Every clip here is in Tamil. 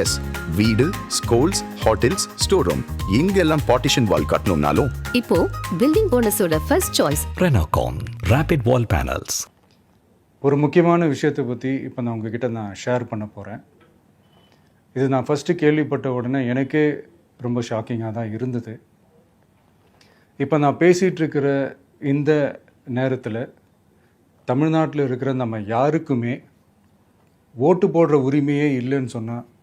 எஸ் வீடு ஸ்கூல்ஸ் ஹோட்டல்ஸ் ஸ்டோர் ரூம் இங்கெல்லாம் பார்ட்டிஷன் வால் கட்டணும்னாலும். இப்போ building போனஸோட first choice Renocon Rapid Wall Panels. ஒரு முக்கியமான விஷயத்தை பற்றி இப்போ நான் உங்ககிட்ட நான் ஷேர் பண்ண போகிறேன் இது நான் ஃபஸ்ட்டு கேள்விப்பட்ட உடனே எனக்கே ரொம்ப ஷாக்கிங்காக தான் இருந்தது. இப்போ நான் பேசிகிட்டு இருக்கிற இந்த நேரத்தில் தமிழ்நாட்டில் இருக்கிற நம்ம யாருக்குமே ஓட்டு போடுற உரிமையே இல்லைன்னு சொன்னால்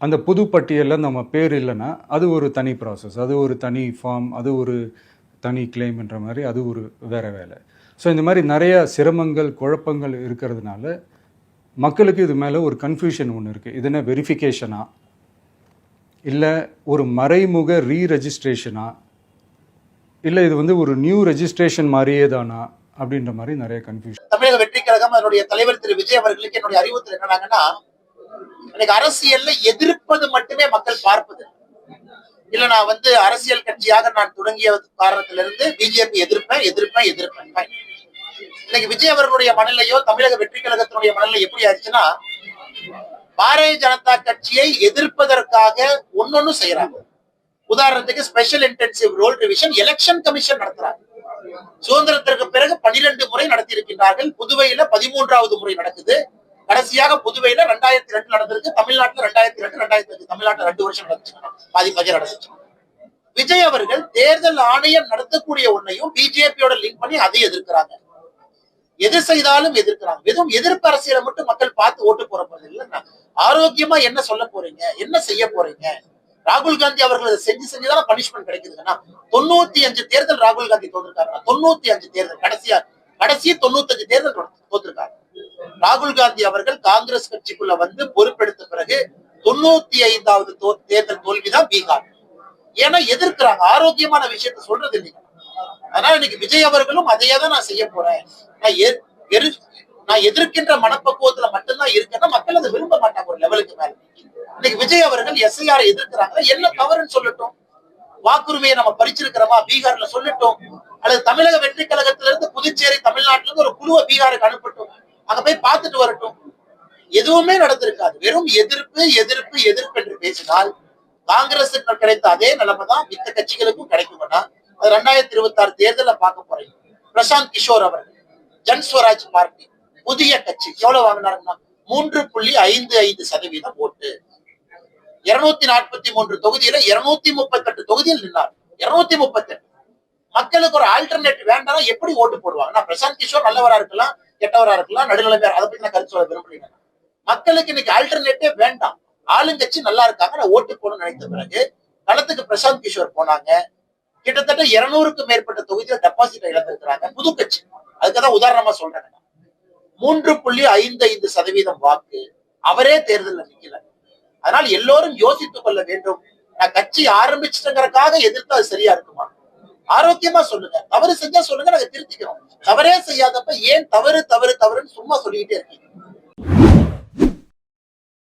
அந்த புது பட்டியலில் நம்ம பேர் இல்லைன்னா அது ஒரு தனி ப்ராசஸ் அது ஒரு தனி ஃபார்ம் அது ஒரு தனி கிளைம்ன்ற மாதிரி அது ஒரு வேறு வேலை. ஸோ இந்த மாதிரி நிறைய சிரமங்கள் குழப்பங்கள் இருக்கிறதுனால மக்களுக்கு இது மேலே ஒரு கன்ஃபியூஷன் ஒன்று இருக்குது இது என்ன வெரிஃபிகேஷனா இல்லை ஒரு மறைமுக ரீ ரெஜிஸ்ட்ரேஷனா இல்லை இது வந்து ஒரு நியூ ரெஜிஸ்ட்ரேஷன் மாதிரியே தானா? அப்படின்ற மாதிரி நிறைய கன்ஃபியூஷன் தமிழக வெற்றி கழகம் அதனுடைய தலைவர் திரு விஜய் அவர்களுக்கு என்னுடைய அறிவுறுத்தல் என்னன்னாங்கன்னா இன்னைக்கு அரசியல்ல எதிர்ப்பது மட்டுமே மக்கள் பார்ப்பது. இல்ல நான் வந்து அரசியல் கட்சியாக நான் தொடங்கிய காரணத்திலிருந்து பிஜேபி எதிர்ப்பேன் எதிர்ப்பேன் எதிர்ப்பேன். இன்னைக்கு விஜய் அவர்களுடைய மனநிலையோ தமிழக வெற்றி கழகத்தினுடைய மனநிலை எப்படி ஆயிடுச்சுன்னா பாரதிய ஜனதா கட்சியை எதிர்ப்பதற்காக ஒன்னொன்னு செய்யறாங்க உதாரணத்துக்கு special intensive roll revision election commission நடத்துறாங்க. சுதந்திரத்திற்கு பிறகு பனிரெண்டு முறை நடத்தி இருக்கின்றார்கள் புதுவையில பதிமூன்றாவது முறை நடக்குது. கடைசியாக புதுவையில ரெண்டாயிரத்தி ரெண்டு நடந்திருக்கு தமிழ்நாட்டுல ரெண்டாயிரத்தி ரெண்டு ரெண்டாயிரத்தி அஞ்சு தமிழ்நாட்டுல ரெண்டு வருஷம் நடந்துச்சு. பாதி பாதி நடந்துச்சு. விஜய் அவர்கள் தேர்தல் ஆணையம் நடத்தக்கூடிய ஒன்னையும் பிஜேபியோட லிங்க் பண்ணி அதை எதிர்க்கிறாங்க. எது செய்தாலும் எதிர்க்கிறாங்க. வெறும் எதிர்ப்பு அரசியலை மட்டும் மக்கள் பார்த்து ஓட்டு போற போறது இல்லைன்னா ஆரோக்கியமா என்ன சொல்ல போறீங்க? என்ன செய்ய போறீங்க? ராகுல் காந்தி அவர்கள் அதை செஞ்சு செஞ்சுதானே பனிஷ்மெண்ட் கிடைக்குதுன்னா தொண்ணூத்தி அஞ்சு தேர்தல் ராகுல் காந்தி தோத்துருக்காங்க தொண்ணூத்தி அஞ்சு தேர்தல் கடைசியா கடைசி தொண்ணூத்தி அஞ்சு தேர்தல் தோத்துருக்காங்க ராகுல் காந்தி அவர்கள் காங்கிரஸ் கட்சிக்குள்ள வந்து பொறுப்பெடுத்த பிறகு தொண்ணூத்தி ஐந்தாவது தேர்தல் தோல்விதான் பீகார். ஏன்னா எதிர்க்கிறாங்க. ஆரோக்கியமான விஷயத்த சொல்றது இல்லைங்க. அதனால இன்னைக்கு விஜய் அவர்களும் அதையே தான் நான் செய்ய போறேன். நான் நான் எதிர்க்கின்ற மனப்பக்குவத்துல மட்டும்தான் இருக்கேன்னா மக்கள் அதை விரும்ப மாட்டாங்க ஒரு லெவலுக்கு மேல. இன்னைக்கு விஜய் அவர்கள் எஸ்ஐஆர் எதிர்க்கிறாங்க என்ன தவறுன்னு சொல்லட்டும். வாக்குரிமையை நம்ம பறிச்சிருக்கிறோமா? பீகார்ல சொல்லட்டும். அல்லது தமிழக வெற்றி கழகத்திலிருந்து புதுச்சேரி தமிழ்நாட்டிலிருந்து ஒரு குழுவை பீகாருக்கு அனுப்பட்டும். அங்க போய் பார்த்துட்டு வரட்டும். எதுவுமே நடந்திருக்காது. வெறும் எதிர்ப்பு எதிர்ப்பு எதிர்ப்பு என்று பேசினால் காங்கிரஸ் கிடைத்த அதே நிலைமை தான் மித்த கட்சிகளுக்கும் கிடைக்கும்னா அது ரெண்டாயிரத்தி இருபத்தி ஆறு தேர்தல பார்க்க போறீங்க பிரசாந்த் கிஷோர் அவர்கள் ஜன் ஸ்வராஜ் பார்ட்டி புதிய கட்சி எவ்வளவு வாங்கினாருன்னா மூன்று புள்ளி ஐந்து ஐந்து சதவீதம் ஓட்டு. இருநூத்தி நாற்பத்தி மூன்று தொகுதியில இருநூத்தி முப்பத்தி எட்டு தொகுதியில் நின்றார் இருநூத்தி முப்பத்தி எட்டு மக்களுக்கு ஒரு ஆல்டர்னேட் வேண்டாம் எப்படி ஓட்டு போடுவாங்க? நான் பிரசாந்த் கிஷோர் நல்லவரா இருக்கலாம் கெட்டவரா இருக்கலாம் நடுநிலைமையா அதை பத்தி நான் கருத்து சொல்ல விரும்புறீங்க மக்களுக்கு இன்னைக்கு ஆல்டர்னேட்டே வேண்டாம். ஆளுங்கட்சி நல்லா இருக்காங்க. நான் ஓட்டு போகணும்னு நினைத்த பிறகு களத்துக்கு பிரசாந்த் கிஷோர் போனாங்க. கிட்டத்தட்ட இருநூறுக்கு மேற்பட்ட தொகுதியில டெபாசிட் இழந்திருக்கிறாங்க புது கட்சி. அதுக்குதான் உதாரணமா சொல்றேன் மூன்று புள்ளி ஐந்து ஐந்து சதவீதம் வாக்கு அவரே தேர்தலில் நிக்கல. அதனால் எல்லோரும் யோசித்துக் கொள்ள வேண்டும். நான் கட்சி ஆரம்பிச்சிட்டங்கிறதுக்காக எதிர்த்து அது சரியா இருக்குமா? ஆரோக்கியமா சொல்லுங்க. தவறு செஞ்சா சொல்லுங்க நாங்க திருத்திக்கிறோம். தவறே செய்யாதப்ப ஏன் தவறு தவறு தவறுன்னு சும்மா சொல்லிக்கிட்டே இருக்கீங்க?